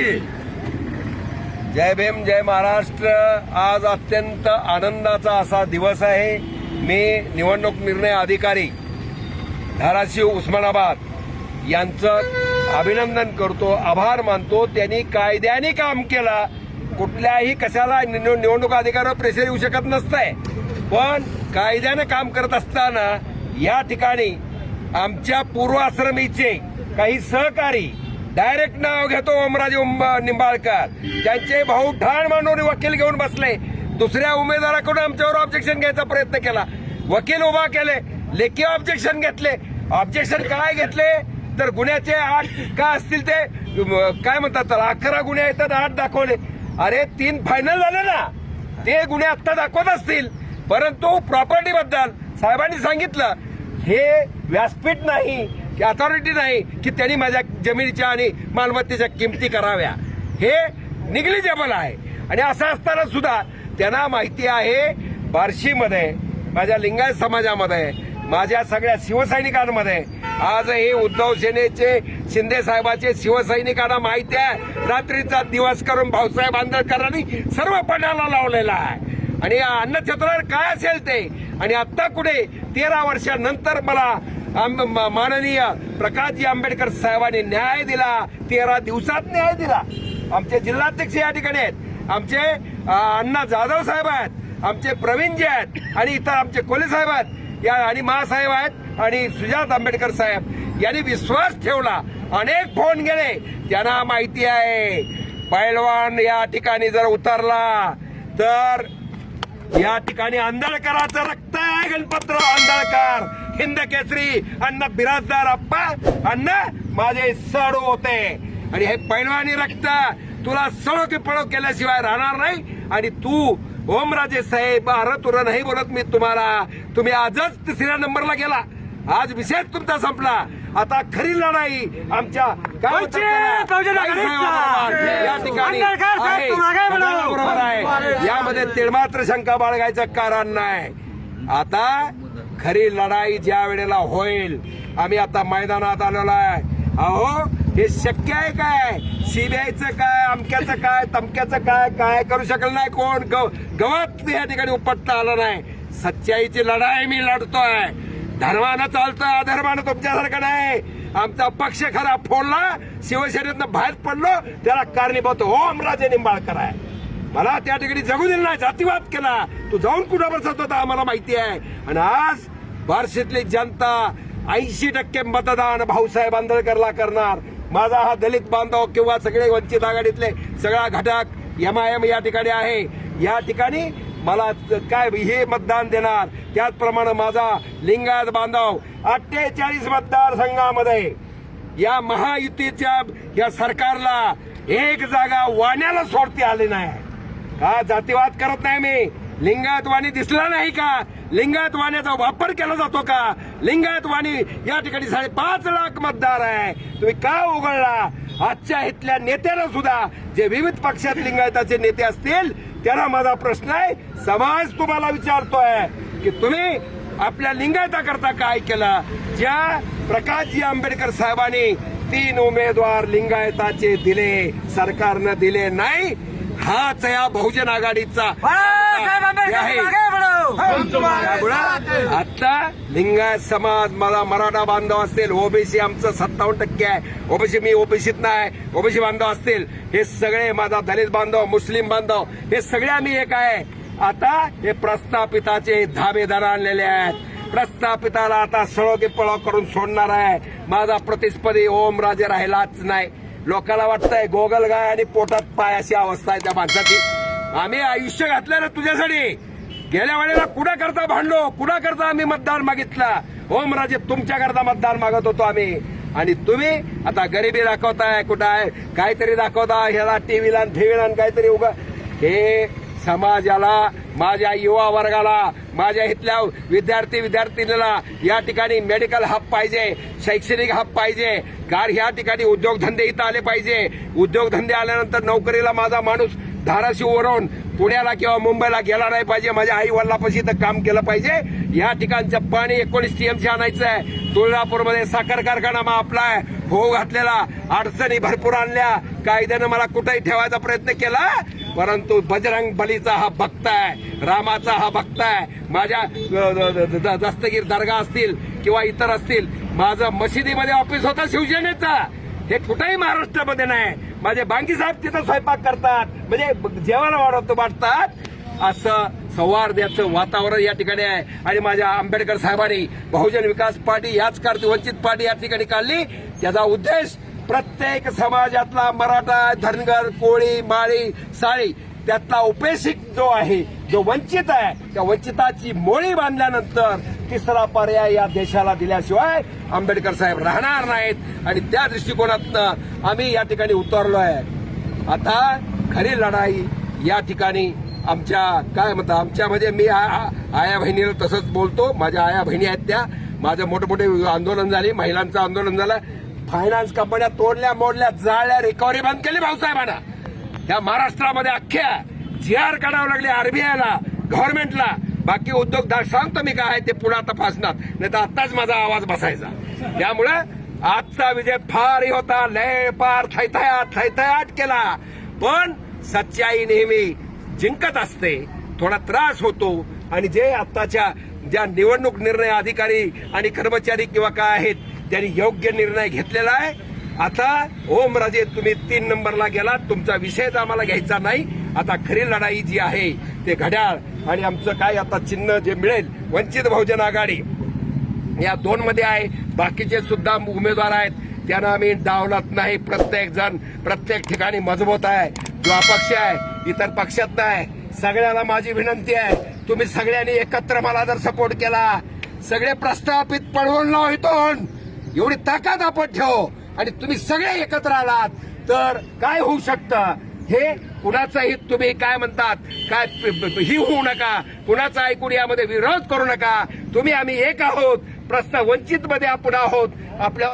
की. जय भीम जय महाराष्ट्र. आज अत्यंत आनंदाचा असा दिवस आहे. मी निवडणूक निर्णय अधिकारी धाराशिव उस्मानाबाद यांचं अभिनंदन करतो आभार मानतो. त्यांनी कायद्याने काम केलं. कुठल्याही कशाला निवडणूक अधिकाऱ्यावर प्रेशर येऊ शकत नसतंय. पण कायद्यानं काम करत असताना या ठिकाणी आमच्या पूर्वाश्रमीचे काही सहकारी डायरेक्ट नाव घेतो ओमराजे निंबाळकर. त्यांचे भाऊ ठाण मांडून वकील घेऊन बसले. दुसऱ्या उमेदवाराकडून आमच्यावर ऑब्जेक्शन घ्यायचा प्रयत्न केला. वकील उभा केले. लेखी ऑब्जेक्शन घेतले. ऑब्जेक्शन काय घेतले? तर गुन्ह्याचे आठ का असतील ते काय म्हणतात तर अकरा गुन्हे येतात आठ दाखवले. अरे तीन फायनल झाले ना. ते गुन्हे आत्ता दाखवत असतील. परंतु प्रॉपर्टी बद्दल साहेबांनी सांगितलं हे व्यासपीठ नाही. अथॉरिटी नाही की त्यांनी माझ्या जमिनीच्या आणि मालमत्तेच्या किमती कराव्या. हे निग्लिजेबल आहे. आणि असं असताना सुद्धा त्यांना माहिती आहे बार्शीमध्ये माझ्या लिंगायत समाजामध्ये माझ्या सगळ्या शिवसैनिकांमध्ये. आज हे उद्धव सेनेचे शिंदे साहेबाचे शिवसैनिकांना माहिती आहे. रात्रीचा दिवस करून भाऊसाहेब आंबेडकरांनी सर्व पणाला लावलेला आहे. आणि या अन्नछत्रावर काय असेल ते? आणि आत्ता कुठे? तेरा वर्षानंतर मला माननीय प्रकाशजी आंबेडकर साहेबांनी न्याय दिला तेरा दिवसात न्याय दिला. आमचे जिल्हाध्यक्ष या ठिकाणी आहेत आमचे अण्णा जाधव साहेब आहेत आमचे प्रवीणजी आहेत आणि इतर आमचे कोले साहेब आहेत या आणि महासाहेब आहेत आणि सुजात आंबेडकर साहेब. यांनी विश्वास ठेवला अनेक फोन गेले त्यांना माहिती आहे पैलवान या ठिकाणी जर उतरला तर या ठिकाणी आंधळकराचं रक्त आहे गणपतराव आंधळकर. हिंद केसरी अण्णा बिराजदार अप्पा अण्णा माझे सडू होते. आणि हे पैलवानी रक्त तुला सळो की पळो केल्याशिवाय राहणार नाही. आणि तू ओमराजे साहेब अरे तुला नाही बोलत मी तुम्हाला. तुम्ही आजच तिसऱ्या नंबरला गेला. आज विषय तुमचा संपला. आता खरी लढाई आमच्या या ठिकाणी बरोबर आहे. यामध्ये तिळमात्र शंका बाळगायचं कारण नाही. आता खरी लढाई ज्या वेळेला होईल आम्ही आता मैदानात आलेलो आहे. अहो हे शक्य आहे काय? सीबीआयचं काय अमक्याचं काय तमक्याचं काय काय करू शकलं नाही कोण? गव- गवत या ठिकाणी उपटता आलं नाही. सच्चाईची लढाई मी लढतोय. धर्मानं चालतोय अधर्मानं तुमच्यासारखं नाही. आमचा पक्ष खरा फोडला शिवसेनेतनं बाहेर पडलो त्याला कारणीभूत हो, ओमराजे निंबाळकर आहे. मला त्या ठिकाणी जगू दिलं नाही जातीवाद केला. तू जाऊन कुठं बसत होता आम्हाला माहिती आहे. आणि आज बार्शीतली जनता ऐंशी टक्के मतदान भाऊसाहेब आंदळकरला करणार. माझा हा दलित बांधव किंवा सगळे वंचित आघाडीतले सगळा घटक एमआयएम या ठिकाणी आहे. या ठिकाणी मला काय हे मतदान देणार? त्याचप्रमाणे माझा लिंगायत बांधव अठ्ठेचाळीस मतदारसंघामध्ये या महायुतीच्या या सरकारला एक जागा वाण्याला सोडती आली नाही. का जातीवाद करत नाही मी. लिंगायत वाणी दिसला नाही का? लिंगायत वाण्याचा वापर केला जातो का? लिंगायत वाणी या ठिकाणी साडेपाच लाख मतदार आहे. तुम्ही का उघडला? आजच्या इथल्या नेत्यानं सुद्धा जे विविध पक्षात लिंगायताचे नेते असतील त्यांना माझा प्रश्न आहे. समाज तुम्हाला विचारतोय की तुम्ही आपल्या लिंगायताकरता काय केलं? ज्या प्रकाशजी आंबेडकर साहेबांनी तीन उमेदवार लिंगायताचे दिले सरकारनं दिले नाही हाच या बहुजन आघाडीचा आता लिंगायत समाज मला मराठा बांधव असतील ओबीसी आमचं सत्तावन्न टक्के आहे. ओबीसी मी ओबीसीत नाही ओबीसी बांधव असतील. हे सगळे माझा दलित बांधव मुस्लिम बांधव हे सगळे आम्ही एक आहे. आता हे प्रस्थापिताचे धाबेदार आणलेले आहेत. प्रस्थापिताला आता सळोगी पळाव करून सोडणार आहे. माझा प्रतिस्पर्धी ओम राजे राहिलाच नाही. लोकांना वाटतंय गोगल गाय आणि पोटात पाय अशी अवस्था आहे त्या माणसाची. आम्ही आयुष्य घातलं ना तुझ्यासाठी. गेल्या वेळेला कुणा करता भांडलो? कुणा करता आम्ही मतदान मागितला? ओमराजे राजे करता मतदान मागत होतो आम्ही. आणि तुम्ही आता गरिबी दाखवताय कुठं आहे? काहीतरी दाखवता ह्याला टीव्हीला ठेवीला काहीतरी उगा हे समाजाला माझ्या युवा वर्गाला माझ्या इथल्या विद्यार्थी विद्यार्थिनीला या ठिकाणी मेडिकल हब पाहिजे शैक्षणिक हब पाहिजे. कार ह्या ठिकाणी उद्योगधंदे इथं आले पाहिजे. उद्योगधंदे आल्यानंतर नोकरीला माझा माणूस धाराशिववरून पुण्याला किंवा मुंबईला गेला नाही पाहिजे. माझ्या आई वडिलापाशी इथं काम केलं पाहिजे. या ठिकाणचं पाणी एकोणीस टीएमसी आणायचं आहे तुळजापूरमध्ये साखर कारखाना मग आपला आहे. हो घातलेला. अडचणी भरपूर आणल्या. कायद्यानं मला कुठेही ठेवायचा प्रयत्न केला. परंतु बजरंग बलीचा हा भक्त आहे रामाचा हा भक्त आहे. माझ्या दस्तगीर दर्गा असतील किंवा इतर असतील माझं मशिदीमध्ये ऑफिस होतं शिवसेनेचा. हे कुठेही महाराष्ट्रामध्ये नाही. माझे बांगी साहेब तिथं स्वयंपाक करतात. म्हणजे जेवण वाढवतो वाटतात. असं सौहार्दाचं वातावरण या ठिकाणी आहे. आणि माझ्या आंबेडकर साहेबांनी बहुजन विकास पार्टी याच काढते वंचित पार्टी या ठिकाणी काढली. त्याचा उद्देश प्रत्येक समाजातला मराठा धनगर कोळी माळी साळी त्यातला उपेक्षित जो आहे जो वंचित आहे त्या वंचिताची मोळी बांधल्यानंतर तिसरा पर्याय या देशाला दिल्याशिवाय आंबेडकर साहेब राहणार नाहीत. आणि त्या दृष्टिकोनातनं आम्ही या ठिकाणी उतरलो आहे आता खरी लढाई या ठिकाणी आमच्या काय म्हणतात आमच्यामध्ये मी आया बहिणीला तसंच बोलतो. माझ्या आया बहिणी आहेत त्या. माझं मोठे मोठे आंदोलन झाले महिलांचं आंदोलन झालं. फायनान्स कंपन्या तोडल्या मोडल्या जाळल्या रिकव्हरी बंद केली भाऊसाहेबांना. या महाराष्ट्रामध्ये अख्ख्या जी आर काढावं लागले आरबीआयला गव्हर्नमेंटला बाकी उद्योगदार सांगतो मी काय आहे ते पुन्हा तपासणार नाही तर आत्ताच माझा आवाज बसायचा. त्यामुळं आजचा विजय फारही होता लय पार थैथयाट थैथयाट केला. पण सच्चाई नेहमी जिंकत असते थोडा त्रास होतो. आणि जे आत्ताच्या ज्या निवडणूक निर्णय अधिकारी आणि कर्मचारी किंवा काय आहेत त्यांनी योग्य निर्णय घेतलेला आहे. आता ओम राजे तुम्ही तीन नंबरला गेला तुमचा विषयच आम्हाला घ्यायचा नाही. आता खरी लढाई जी आहे ते घड्याळ. आणि आमचं काय आता चिन्ह जे मिळेल वंचित बहुजन आघाडी. या दोन मध्ये आहे. बाकीचे सुद्धा उमेदवार आहेत. त्यांना आम्ही डावलत नाही. प्रत्येक जण प्रत्येक ठिकाणी मजबूत आहे. जो अपक्ष आहे. इतर पक्षात नाही. सगळ्याला माझी विनंती आहे. तुम्ही सगळ्यांनी एकत्र मला जर सपोर्ट केला. सगळे प्रस्थापित पळवून लाव इथून. एवढी ताकद आपण ठेव आणि तुम्ही सगळे एकत्र आलात तर काय होऊ शकतं? हे कुणाचाही तुम्ही काय म्हणतात काय ही होऊ नका कुणाचा ऐकून यामध्ये विरोध करू नका. तुम्ही आम्ही एक आहोत प्रश्न वंचित मध्ये आपण आहोत. आपल्या